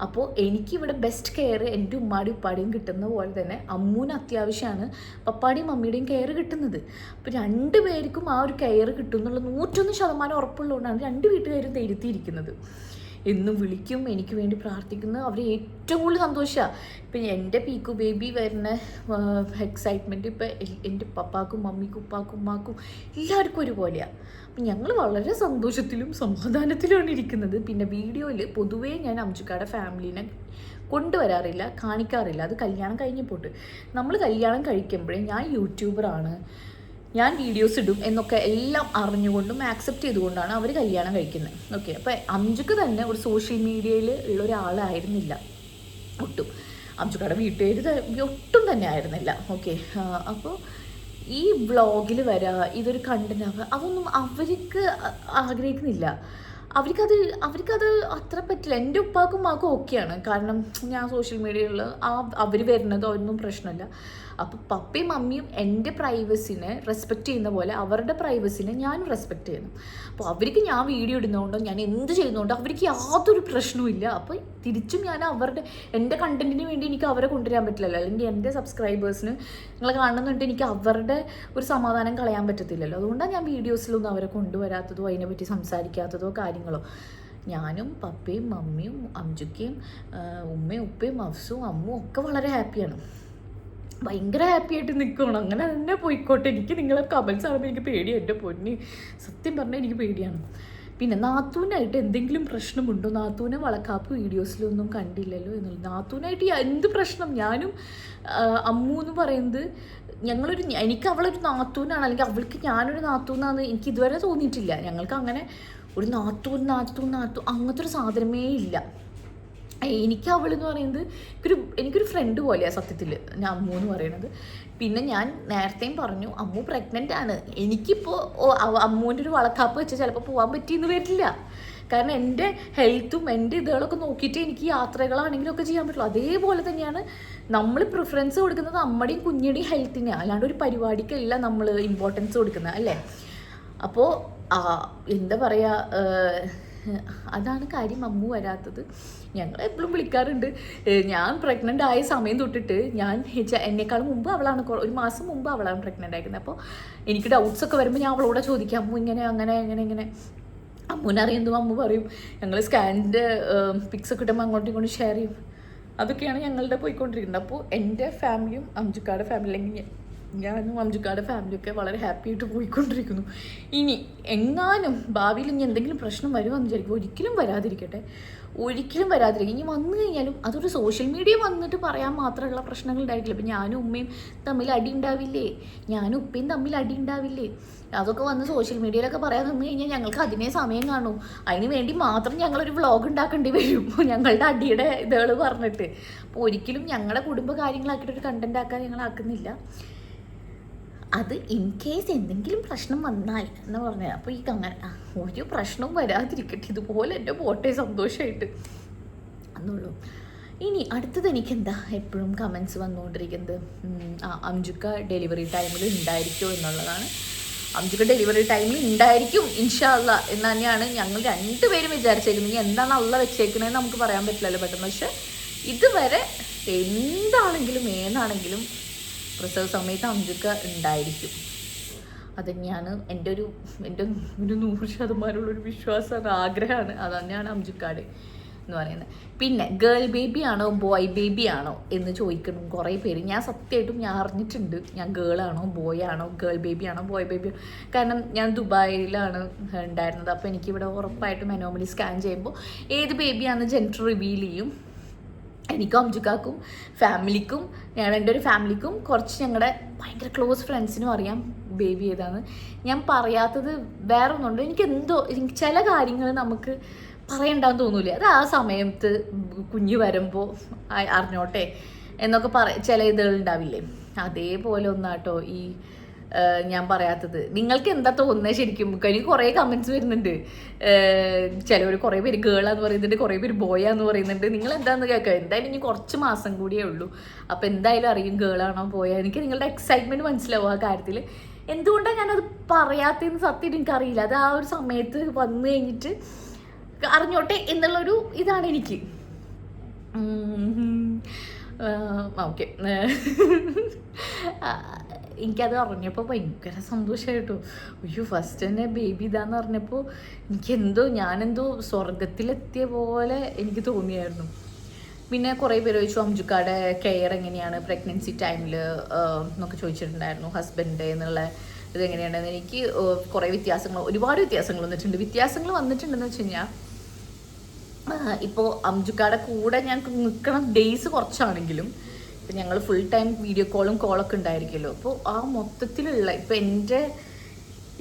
അപ്പോൾ എനിക്കിവിടെ ബെസ്റ്റ് കെയർ എന്റെ ഉമ്മാടിയും ഉപ്പാടിയും കിട്ടുന്ന പോലെ തന്നെ അമ്മൂന് അത്യാവശ്യമാണ് പപ്പാടിയും മമ്മിയുടെയും കെയർ കിട്ടുന്നത്. അപ്പോൾ രണ്ട് പേർക്കും ആ ഒരു കെയർ കിട്ടും എന്നുള്ള നൂറ്റൊന്ന് ശതമാനം ഉറപ്പുള്ളതുകൊണ്ടാണ് രണ്ട് വീട്ടുകാരും ധൈര്യത്തിയിരിക്കുന്നത് എന്നും വിളിക്കും എനിക്ക് വേണ്ടി പ്രാർത്ഥിക്കുന്നു. അവർ ഏറ്റവും കൂടുതൽ സന്തോഷമാണ് ഇപ്പം എന്റെ പീക്കു ബേബി വരുന്ന എക്സൈറ്റ്മെന്റ് ഇപ്പം എന്റെ പപ്പാക്കും മമ്മിക്കും ഉപ്പാക്കും ഉമ്മാക്കും എല്ലാവർക്കും ഒരുപോലെയാണ് അപ്പം ഞങ്ങൾ വളരെ സന്തോഷത്തിലും സമാധാനത്തിലുമാണ് ഇരിക്കുന്നത്. പിന്നെ വീഡിയോയിൽ പൊതുവേ ഞാൻ അംജുക്കാടെ ഫാമിലീനെ കൊണ്ടുവരാറില്ല കാണിക്കാറില്ല. അത് കല്യാണം കഴിഞ്ഞപ്പോട്ട് നമ്മൾ കല്യാണം കഴിക്കുമ്പോഴേ ഞാൻ യൂട്യൂബറാണ്. ഞാൻ വീഡിയോസ് ഇടും എന്നൊക്കെ എല്ലാം അറിഞ്ഞുകൊണ്ടും ആക്സെപ്റ്റ് ചെയ്തുകൊണ്ടാണ് അവർ കല്യാണം കഴിക്കുന്നത്. ഓക്കെ അപ്പോൾ അംജുക്ക് തന്നെ ഒരു സോഷ്യൽ മീഡിയയിൽ ഉള്ള ഒരാളായിരുന്നില്ല. ഒട്ടും. അംജുക്കയുടെ വീട്ടുകാർ ഒട്ടും തന്നെ ആയിരുന്നില്ല. ഓക്കെ അപ്പോൾ ഈ ബ്ലോഗിൽ വരാ ഇതൊരു കണ്ടന്റ് ആവുക അതൊന്നും അവർക്ക് ആഗ്രഹിക്കുന്നില്ല. അവർക്കത് അവർക്കത് അത്ര പറ്റില്ല. എന്റെ ഉപ്പാക്കും മാക്കും ഓക്കെയാണ് കാരണം ഞാൻ സോഷ്യൽ മീഡിയയിൽ ആ അവർ വരുന്നത് ഒന്നും പ്രശ്നമില്ല. അപ്പോൾ പപ്പയും മമ്മിയും എന്റെ പ്രൈവസിനെ റെസ്പെക്റ്റ് ചെയ്യുന്ന പോലെ അവരുടെ പ്രൈവസിനെ ഞാനും റെസ്പെക്റ്റ് ചെയ്യണം അപ്പോൾ അവർക്ക് ഞാൻ വീഡിയോ ഇടുന്നതുകൊണ്ടോ ഞാൻ എന്ത് ചെയ്യുന്നതുകൊണ്ടോ അവർക്ക് യാതൊരു പ്രശ്നവും ഇല്ല. അപ്പോൾ തിരിച്ചും ഞാൻ അവരുടെ എന്റെ കണ്ടന്റിന് വേണ്ടി എനിക്ക് അവരെ കൊണ്ടുവരാൻ പറ്റില്ലല്ലോ. അല്ലെങ്കിൽ എന്റെ സബ്സ്ക്രൈബേഴ്സിന് നിങ്ങൾ കാണുന്നുണ്ട് എനിക്ക് അവരുടെ ഒരു സമാധാനം കളയാൻ പറ്റത്തില്ലല്ലോ. അതുകൊണ്ടാണ് ഞാൻ വീഡിയോസിലൊന്നും അവരെ കൊണ്ടുവരാത്തതോ അതിനെപ്പറ്റി സംസാരിക്കാത്തതോ കാര്യങ്ങളോ. ഞാനും പപ്പയും മമ്മിയും അംജുക്കയും ഉമ്മയും ഉപ്പയും അഫ്സും അമ്മും ഒക്കെ വളരെ ഹാപ്പിയാണ് ഭയങ്കര ഹാപ്പി ആയിട്ട് നിൽക്കുകയാണ് അങ്ങനെ തന്നെ പോയിക്കോട്ടെ. എനിക്ക് നിങ്ങളെ കമൻസ് ആകുമ്പോൾ എനിക്ക് പേടിയാണ് എന്റെ പൊന്നി. സത്യം പറഞ്ഞാൽ എനിക്ക് പേടിയാണ്. പിന്നെ നാത്തൂനായിട്ട് എന്തെങ്കിലും പ്രശ്നമുണ്ടോ? നാത്തൂനെ വളക്കാപ്പ് വീഡിയോസിലൊന്നും കണ്ടില്ലല്ലോ എന്നുള്ളത്. നാത്തൂനായിട്ട് എന്ത് പ്രശ്നം? ഞാനും അമ്മു എന്ന് പറയുന്നത് ഞങ്ങളൊരു എനിക്ക് അവളൊരു നാത്തൂനാണ്. അല്ലെങ്കിൽ അവൾക്ക് ഞാനൊരു നാത്തൂന്നാന്ന് എനിക്ക് ഇതുവരെ തോന്നിയിട്ടില്ല. ഞങ്ങൾക്ക് അങ്ങനെ ഒരു നാത്തൂൻ നാത്തൂൻ നാത്തൂ അങ്ങനത്തെ ഒരു സാധനമേ ഇല്ല. എനിക്ക് അവളെന്ന് പറയുന്നത് എനിക്കൊരു എനിക്കൊരു ഫ്രണ്ട് പോലെയാണ് സത്യത്തിൽ ഞാൻ അമ്മു എന്ന് പറയുന്നത് പിന്നെ ഞാൻ നേരത്തെയും പറഞ്ഞു അമ്മു പ്രഗ്നന്റ് ആണ്. എനിക്കിപ്പോൾ അമ്മുവിന്റെ ഒരു വളക്കാപ്പ് വെച്ച് ചിലപ്പോൾ പോകാൻ പറ്റിയെന്ന് വരില്ല. കാരണം എന്റെ ഹെൽത്തും എന്റെ ഇതുകളൊക്കെ നോക്കിയിട്ട് എനിക്ക് യാത്രകളാണെങ്കിലൊക്കെ ചെയ്യാൻ പറ്റുള്ളൂ. അതേപോലെ തന്നെയാണ് നമ്മൾ പ്രിഫറൻസ് കൊടുക്കുന്നത് അമ്മയുടെയും കുഞ്ഞിയുടെയും ഹെൽത്തിന് അല്ലാണ്ട് ഒരു പരിപാടിക്കല്ല നമ്മൾ ഇമ്പോർട്ടൻസ് കൊടുക്കുന്നത് അല്ലേ? അപ്പോൾ എന്താ പറയുക അതാണ് കാര്യം അമ്മു വരാത്തത്. ഞങ്ങൾ എപ്പോഴും വിളിക്കാറുണ്ട്. ഞാൻ പ്രഗ്നന്റ് ആയ സമയം തൊട്ടിട്ട് ഞാൻ എന്നെക്കാളും മുമ്പ് അവളാണ് ഒരു മാസം മുമ്പ് അവളാണ് പ്രഗ്നന്റ് ആയിരിക്കുന്നത് അപ്പോൾ എനിക്ക് ഡൗട്ട്സ് ഒക്കെ വരുമ്പോൾ ഞാൻ അവളോട് ചോദിക്കാം അമ്മു ഇങ്ങനെ അങ്ങനെ അങ്ങനെ ഇങ്ങനെ. അമ്മുവിനെ അറിയുന്നതും അമ്മു പറയും. ഞങ്ങൾ സ്കാനിന്റെ പിക്സ് ഒക്കെ ഇടുമ്പോൾ അങ്ങോട്ടും ഇങ്ങോട്ടും ഷെയർ ചെയ്യും. അതൊക്കെയാണ് ഞങ്ങളുടെ പോയിക്കൊണ്ടിരിക്കുന്നത്. അപ്പോൾ എന്റെ ഫാമിലിയും അംജുക്കാരുടെ ഫാമിലി അല്ലെങ്കിൽ ഞാനും അംജുക്കാരുടെ ഫാമിലിയൊക്കെ വളരെ ഹാപ്പി ആയിട്ട് പോയിക്കൊണ്ടിരിക്കുന്നു. ഇനി എങ്ങാനും ഭാവിയിൽ ഇനി എന്തെങ്കിലും പ്രശ്നം വരുമെന്ന് വിചാരിക്കും. ഒരിക്കലും വരാതിരിക്കട്ടെ. ഒരിക്കലും വരാതിരിക്കും ഇനി വന്നു കഴിഞ്ഞാലും അതൊരു സോഷ്യൽ മീഡിയ വന്നിട്ട് പറയാൻ മാത്രമുള്ള പ്രശ്നങ്ങൾ ഉണ്ടായിട്ടില്ല. ഇപ്പം ഞാനും ഉമ്മയും തമ്മിൽ അടി ഉണ്ടാവില്ലേ? ഞാനും ഉപ്പയും തമ്മിൽ അടി ഉണ്ടാവില്ലേ? അതൊക്കെ വന്ന് സോഷ്യൽ മീഡിയയിലൊക്കെ പറയാൻ നിന്ന് കഴിഞ്ഞാൽ ഞങ്ങൾക്ക് അതിനേ സമയം കാണും. അതിന് വേണ്ടി മാത്രം ഞങ്ങളൊരു വ്ളോഗ് ഉണ്ടാക്കേണ്ടി വരും. <laughs> ഞങ്ങളുടെ അടിയുടെ ഇതുകൾ പറഞ്ഞിട്ട്. അപ്പോൾ ഒരിക്കലും ഞങ്ങളുടെ കുടുംബ കാര്യങ്ങളാക്കിയിട്ട് ഒരു കണ്ടന്റ് ആക്കാൻ ഞങ്ങൾ ആക്കുന്നില്ല അത് ഇൻ കേസ് എന്തെങ്കിലും പ്രശ്നം വന്നാൽ എന്ന് പറഞ്ഞത്. അപ്പോൾ ഈ അങ്ങനെ ഒരു പ്രശ്നവും വരാതിരിക്കട്ടെ. ഇതുപോലെ എന്റെ പോട്ടെ സന്തോഷമായിട്ട് എന്നുള്ളൂ ഇനി അടുത്തത് എനിക്കെന്താ എപ്പോഴും കമൻസ് വന്നുകൊണ്ടിരിക്കുന്നത്? അംജുക്ക ഡെലിവറി ടൈമിൽ ഉണ്ടായിരിക്കുമോ എന്നുള്ളതാണ്. അംജുക്ക ഡെലിവറി ടൈമിൽ ഉണ്ടായിരിക്കും ഇൻഷാല്ല എന്ന് തന്നെയാണ് ഞങ്ങൾ രണ്ടുപേരും വിചാരിച്ചേക്കുന്നത്. ഇനി എന്താണ് അള്ള വെച്ചേക്കണേന്ന് നമുക്ക് പറയാൻ പറ്റില്ലല്ലോ പെട്ടെന്ന്. പക്ഷെ ഇതുവരെ എന്താണെങ്കിലും ഏതാണെങ്കിലും പ്രസവ സമയത്ത് അംജുക്ക ഉണ്ടായിരിക്കും. അത് തന്നെയാണ് എന്റെ ഒരു എന്റെ ഒരു നൂറ് ശതമാനമുള്ളൊരു വിശ്വാസമാണ് ആഗ്രഹമാണ്. അത് തന്നെയാണ് അംജുക്കാട് എന്ന് പറയുന്നത്. പിന്നെ ഗേൾ ബേബി ആണോ ബോയ് ബേബി ആണോ എന്ന് ചോദിക്കണം കുറേ പേര് ഞാൻ സത്യമായിട്ടും ഞാൻ അറിഞ്ഞിട്ടുണ്ട്. ഞാൻ ഗേൾ ആണോ ബോയ് ആണോ ഗേൾ ബേബി ആണോ ബോയ് ബേബി കാരണം ഞാൻ ദുബായിലാണ് ഉണ്ടായിരുന്നത്. അപ്പോൾ എനിക്കിവിടെ ഉറപ്പായിട്ടും അനോമലി സ്കാൻ ചെയ്യുമ്പോൾ ഏത് ബേബിയാണെന്ന് ജെൻഡർ റിവീൽ ചെയ്യും. എനിക്കും അംജുക്കാക്കും ഫാമിലിക്കും ഞാൻ എന്റെ ഒരു ഫാമിലിക്കും കുറച്ച് ഞങ്ങളുടെ ഭയങ്കര ക്ലോസ് ഫ്രണ്ട്സിനും അറിയാം ബേബി ഏതാണ് ഞാൻ പറയാത്തത് വേറെ ഒന്നുണ്ട് എനിക്ക് എന്തോ എനിക്ക് ചില കാര്യങ്ങൾ നമുക്ക് പറയണ്ടാന്ന് തോന്നൂല അത് ആ സമയത്ത് കുഞ്ഞ് വരുമ്പോൾ അറിഞ്ഞോട്ടെ എന്നൊക്കെ പറ ചില ഇതുകൾ ഉണ്ടാവില്ലേ? അതേപോലെ ഒന്നാട്ടോ ഈ ഞാൻ പറയാത്തത്. നിങ്ങൾക്ക് എന്താ തോന്നുന്നത് ശരിക്കും? എനിക്ക് കുറേ കമന്റ്സ് വരുന്നുണ്ട്. ചിലവർ കുറേ പേര് ഗേളാന്ന് പറയുന്നുണ്ട് കുറേ പേര് ബോയാന്ന് പറയുന്നുണ്ട്. നിങ്ങൾ എന്താന്ന് കേൾക്കുക എന്തായാലും ഇനി കുറച്ച് മാസം കൂടിയേ ഉള്ളൂ. അപ്പോൾ എന്തായാലും അറിയും ഗേളാണോ പോയാ എനിക്ക് നിങ്ങളുടെ എക്സൈറ്റ്മെന്റ് മനസ്സിലാവും ആ കാര്യത്തിൽ എന്തുകൊണ്ടാണ് ഞാനത് പറയാത്തതെന്ന് സത്യം എനിക്കറിയില്ല. അത് ആ ഒരു സമയത്ത് വന്നു കഴിഞ്ഞിട്ട് അറിഞ്ഞോട്ടെ എന്നുള്ളൊരു ഇതാണ് എനിക്ക്. ഓക്കെ. എനിക്കത് അറിഞ്ഞപ്പോൾ ഭയങ്കര സന്തോഷമായിട്ടു അയ്യോ ഫസ്റ്റ് തന്നെ ബേബി ഇതാന്ന് പറഞ്ഞപ്പോൾ എനിക്കെന്തോ ഞാനെന്തോ സ്വർഗത്തിലെത്തിയ പോലെ എനിക്ക് തോന്നിയായിരുന്നു. പിന്നെ കുറേ പേര് ചോദിച്ചു അംജുക്കാടെ കെയർ എങ്ങനെയാണ് പ്രഗ്നൻസി ടൈമിൽ എന്നൊക്കെ ചോദിച്ചിട്ടുണ്ടായിരുന്നു ഹസ്ബൻഡ് എന്നുള്ള ഇതെങ്ങനെയാണെന്ന് എനിക്ക് കുറേ വ്യത്യാസങ്ങൾ ഒരുപാട് വ്യത്യാസങ്ങൾ വന്നിട്ടുണ്ട്. വ്യത്യാസങ്ങൾ വന്നിട്ടുണ്ടെന്ന് വെച്ച് കഴിഞ്ഞാൽ ഇപ്പോൾ അംജുക്കാടെ കൂടെ ഞാൻ നിൽക്കണം ഡേയ്സ് കുറച്ചാണെങ്കിലും ഇപ്പം ഞങ്ങൾ ഫുൾ ടൈം വീഡിയോ കോളും കോളൊക്കെ ഉണ്ടായിരിക്കുമല്ലോ. അപ്പോൾ ആ മൊത്തത്തിലുള്ള ഇപ്പം എന്റെ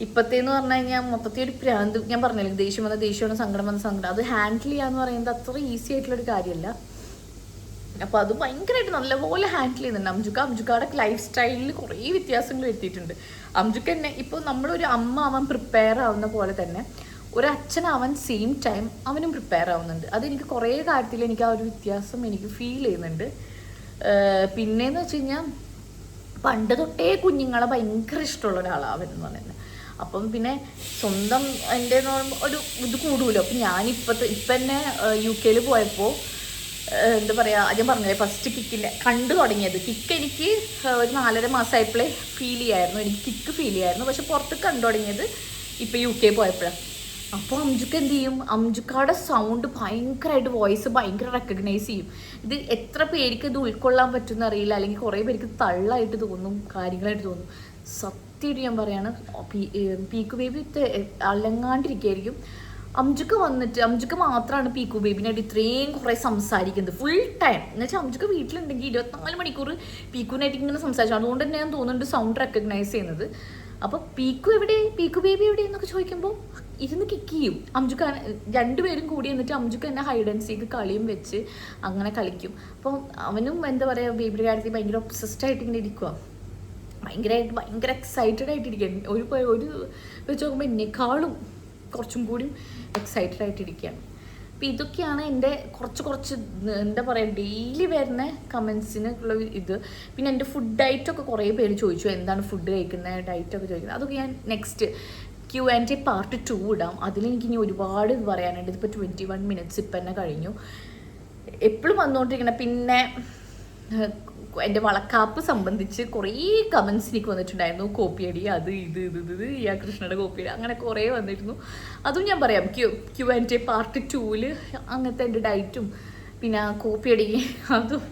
ഇപ്പത്തേന്ന് പറഞ്ഞു കഴിഞ്ഞാൽ മൊത്തത്തിൽ ഒരു പ്രാന്ത് ഞാൻ പറഞ്ഞില്ലേ ദേഷ്യം വന്ന ദേഷ്യം വന്ന സങ്കടം വന്ന സങ്കടം. അത് ഹാൻഡിൽ ചെയ്യാന്ന് പറയുന്നത് അത്ര ഈസി ആയിട്ടുള്ളൊരു കാര്യമല്ല. അപ്പോൾ അത് ഭയങ്കരമായിട്ട് നല്ലപോലെ ഹാൻഡിൽ ചെയ്യുന്നുണ്ട്. അംജുക്ക അംജുക്കയുടെ ലൈഫ് സ്റ്റൈലിൽ കുറേ വ്യത്യാസങ്ങൾ എത്തിയിട്ടുണ്ട് അംജുക്ക തന്നെ ഇപ്പോൾ നമ്മളൊരു അമ്മ അവൻ പ്രിപ്പയർ ആവുന്ന പോലെ തന്നെ ഒരു അച്ഛൻ അവൻ സെയിം ടൈം അവനും പ്രിപ്പയർ ആവുന്നുണ്ട്. അത് എനിക്ക് കുറേ കാര്യത്തിൽ എനിക്ക് ആ ഒരു വ്യത്യാസം എനിക്ക് ഫീൽ ചെയ്യുന്നുണ്ട്. ഏർ പിന്നെന്ന് വെച്ച് കഴിഞ്ഞാൽ പണ്ട് തൊട്ടേ കുഞ്ഞുങ്ങളെ ഭയങ്കര ഇഷ്ടമുള്ള ഒരാളാണ് അവരെന്ന് പറയുന്നത്. അപ്പം പിന്നെ സ്വന്തം എന്റെ എന്ന് പറയുമ്പോൾ ഒരു ഇത് കൂടുമല്ലോ അപ്പം ഞാനിപ്പോഴത്തെ ഇപ്പം തന്നെ യു കെയിൽ പോയപ്പോൾ എന്താ പറയുക ആദ്യം പറഞ്ഞില്ലേ ഫസ്റ്റ് കിക്കിന്റെ കണ്ടു തുടങ്ങിയത്. കിക്ക് എനിക്ക് ഒരു നാലര മാസമായപ്പോഴേ ഫീൽ ചെയ്യായിരുന്നു. എനിക്ക് കിക്ക് ഫീൽ ചെയ്യായിരുന്നു. പക്ഷെ പുറത്ത് കണ്ടു തുടങ്ങിയത് ഇപ്പം യു കെ പോയപ്പോഴാണ് അപ്പോൾ അംജുക്ക് എന്ത് ചെയ്യും? അംജുക്കാടെ സൗണ്ട് ഭയങ്കരമായിട്ട് വോയിസ് ഭയങ്കര റെക്കഗ്നൈസ് ചെയ്യും. ഇത് എത്ര പേർക്ക് ഇത് ഉൾക്കൊള്ളാൻ പറ്റുമെന്ന് അറിയില്ല. അല്ലെങ്കിൽ കുറേ പേർക്ക് തള്ളായിട്ട് തോന്നും കാര്യങ്ങളായിട്ട് തോന്നും. സത്യമായിട്ട് ഞാൻ പറയാണ് പീക്കു ബേബി അലങ്ങാണ്ടിരിക്കുകയായിരിക്കും. അംജുക്ക് വന്നിട്ട് അംജുക്ക് മാത്രമാണ് പീക്കു ബേബിനായിട്ട് ഇത്രയും കുറേ സംസാരിക്കുന്നത്. ഫുൾ ടൈം എന്ന് വെച്ചാൽ അംജുക്ക് വീട്ടിലുണ്ടെങ്കിൽ ഇരുപത്തിനാല് മണിക്കൂർ പീക്കുവിനായിട്ട് ഇങ്ങനെ സംസാരിച്ചു. അതുകൊണ്ട് തന്നെ ഞാൻ തോന്നുന്നുണ്ട് സൗണ്ട് റെക്കഗ്നൈസ് ചെയ്യുന്നത്. അപ്പോൾ പീക്കു എവിടെ? പീക്കു ബേബി എവിടെ എന്നൊക്കെ ചോദിക്കുമ്പോൾ ഇരുന്ന് കിക്ക് ചെയ്യും. അംജുക്ക് രണ്ടുപേരും കൂടി എന്നിട്ട് അംജുക്ക് തന്നെ ഹൈഡ് ആൻഡ് സീക്ക് കളിയും വെച്ച് അങ്ങനെ കളിക്കും. അപ്പം അവനും എന്താ പറയുക ബേബിയുടെ കാര്യത്തിൽ ഭയങ്കര ഒബ്സസ്ഡ് ആയിട്ട് ഇങ്ങനെ ഇരിക്കുക ഭയങ്കരമായിട്ട് ഭയങ്കര എക്സൈറ്റഡ് ആയിട്ടിരിക്കുകയാണ് ഒരു ഒരു വെച്ച് നോക്കുമ്പോൾ എന്നെക്കാളും കുറച്ചും കൂടി എക്സൈറ്റഡ് ആയിട്ടിരിക്കുകയാണ് അപ്പോൾ ഇതൊക്കെയാണ് എന്റെ കുറച്ച് കുറച്ച് എന്താ പറയുക ഡെയിലി വരുന്ന കമൻസിന് ഉള്ള ഇത്. പിന്നെ എന്റെ ഫുഡ് ഡയറ്റൊക്കെ കുറേ പേര് ചോദിച്ചു. എന്താണ് ഫുഡ് കഴിക്കുന്നത്? ഡയറ്റൊക്കെ ചോദിക്കുന്നത്. അതൊക്കെ ഞാൻ next Q and part two ഇടാം. അതിലെനിക്ക് ഇനി ഒരുപാട് ഇത് പറയാനുണ്ട്. ഇതിപ്പോൾ ട്വന്റി വൺ മിനിറ്റ്സ് ഇപ്പം തന്നെ കഴിഞ്ഞു. എപ്പോഴും വന്നുകൊണ്ടിരിക്കണം പിന്നെ എന്റെ വളക്കാപ്പ് സംബന്ധിച്ച് കുറേ കമൻസ് എനിക്ക് വന്നിട്ടുണ്ടായിരുന്നു. കോപ്പിയടി അത് ഇത് ഇത് ഇത് ഈ ആ കൃഷ്ണയുടെ കോപ്പിയടി അങ്ങനെ കുറേ വന്നിരുന്നു. അതും ഞാൻ പറയാം. ക്യു ക്യു ആൻഡ് പാർട്ട് ടൂവിൽ അങ്ങനത്തെ എന്റെ ഡയറ്റും പിന്നെ കോപ്പിയടി അതും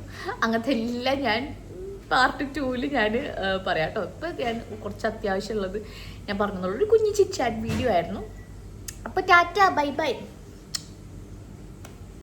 അങ്ങനത്തെ എല്ലാം ഞാൻ പാർട്ട് ടൂവിൽ ഞാൻ പറയാം കേട്ടോ. ഇപ്പം ഞാൻ കുറച്ച് അത്യാവശ്യമുള്ളത് ഞാൻ പറഞ്ഞതുള്ളൂ. ഒരു കുഞ്ഞു ചിറ്റ് ചാറ്റ് വീഡിയോ ആയിരുന്നു. അപ്പോൾ ടാറ്റ ബൈ ബൈ.